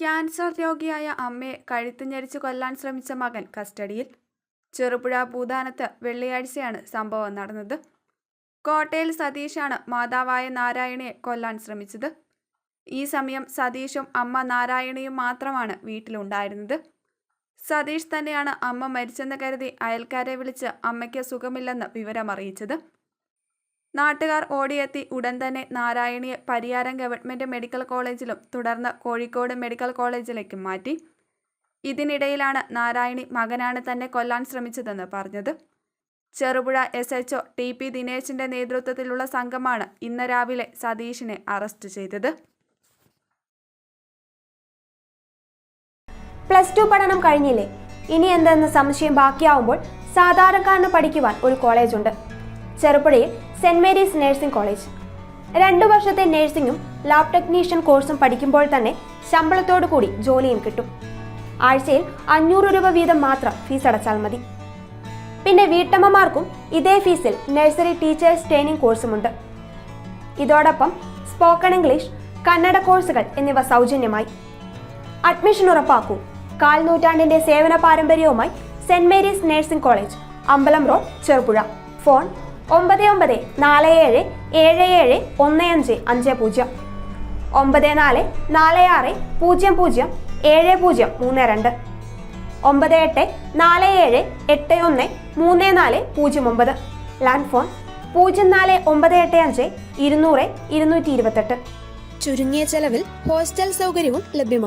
Cancer രോഗിയായ അമ്മയെ കഴുത്ത് ഞെരിച്ച് കൊല്ലാൻ ശ്രമിച്ച മകൻ കസ്റ്റഡിയിൽ. ചെറുപുഴ ഭൂതാനത്ത് വെള്ളിയാഴ്ചയാണ് സംഭവം നടന്നത്. കോട്ടയിൽ സതീഷാണ് മാതാവായ നാരായണിയെ കൊല്ലാൻ ശ്രമിച്ചത്. ഈ സമയം സതീഷും അമ്മ നാരായണിയും മാത്രമാണ് വീട്ടിലുണ്ടായിരുന്നത്. സതീഷ് തന്നെയാണ് അമ്മ മരിച്ചെന്ന് കരുതി അയൽക്കാരെ വിളിച്ച് അമ്മയ്ക്ക് സുഖമില്ലെന്ന് വിവരമറിയിച്ചത്. നാട്ടുകാർ ഓടിയെത്തി ഉടൻ തന്നെ നാരായണിയെ പരിയാരം ഗവൺമെന്റ് മെഡിക്കൽ കോളേജിലും തുടർന്ന് കോഴിക്കോട് മെഡിക്കൽ കോളേജിലേക്കും മാറ്റി. ഇതിനിടയിലാണ് നാരായണി മകനാണ് തന്നെ കൊല്ലാൻ ശ്രമിച്ചതെന്ന് പറഞ്ഞത്. Cherupuzha S H O T P ദിനേശിന്റെ നേതൃത്വത്തിലുള്ള സംഘമാണ് ഇന്ന് രാവിലെ സതീഷിനെ അറസ്റ്റ് ചെയ്തത്. പ്ലസ് ടു പഠനം കഴിഞ്ഞില്ലേ? ഇനി എന്തെന്ന് സംശയം ബാക്കിയാവുമ്പോൾ സാധാരണക്കാരന് പഠിക്കുവാൻ ഒരു കോളേജുണ്ട്. ചെറുപുഴയിൽ സെന്റ് മേരീസ് നഴ്സിംഗ് കോളേജ്. രണ്ടു വർഷത്തെ നഴ്സിംഗും ലാബ് ടെക്നീഷ്യൻ കോഴ്സും പഠിക്കുമ്പോൾ തന്നെ ശമ്പളത്തോടു കൂടി ജോലിയും കിട്ടും. ആഴ്ചയിൽ അഞ്ഞൂറ് രൂപ വീതം മാത്രം ഫീസ് അടച്ചാൽ മതി. പിന്നെ വീട്ടമ്മമാർക്കും ഇതേ ഫീസിൽ നഴ്സറി ടീച്ചേഴ്സ് ട്രെയിനിങ് കോഴ്സുമുണ്ട്. ഇതോടൊപ്പം സ്പോക്കൺ ഇംഗ്ലീഷ് കന്നഡ കോഴ്സുകൾ എന്നിവ സൗജന്യമായി. അഡ്മിഷൻ ഉറപ്പാക്കൂ. കാൽ നൂറ്റാണ്ടിന്റെ സേവന പാരമ്പര്യവുമായി സെന്റ് മേരീസ് നഴ്സിംഗ് കോളേജ് അമ്പലം റോഡ് ചെറുപുഴ. ഫോൺ ഒമ്പത് ഒമ്പത് നാല് ഏഴ് ഏഴ് ഏഴ് ഒന്ന് അഞ്ച് അഞ്ച് പൂജ്യം. ഒമ്പത് നാല് നാല് ആറ് പൂജ്യം പൂജ്യം ഏഴ് പൂജ്യം മൂന്ന് രണ്ട്. ഒമ്പത് എട്ട് നാല് ഏഴ് എട്ട് ഒന്ന് മൂന്ന് നാല് പൂജ്യം ഒമ്പത്. ലാൻഡ് ഫോൺ പൂജ്യം നാല് ഒമ്പത് എട്ട് അഞ്ച് ഇരുന്നൂറ് ഇരുന്നൂറ്റി ഇരുപത്തെട്ട്. ചുരുങ്ങിയ ചെലവിൽ ഹോസ്റ്റൽ സൗകര്യവും ലഭ്യമാണ്.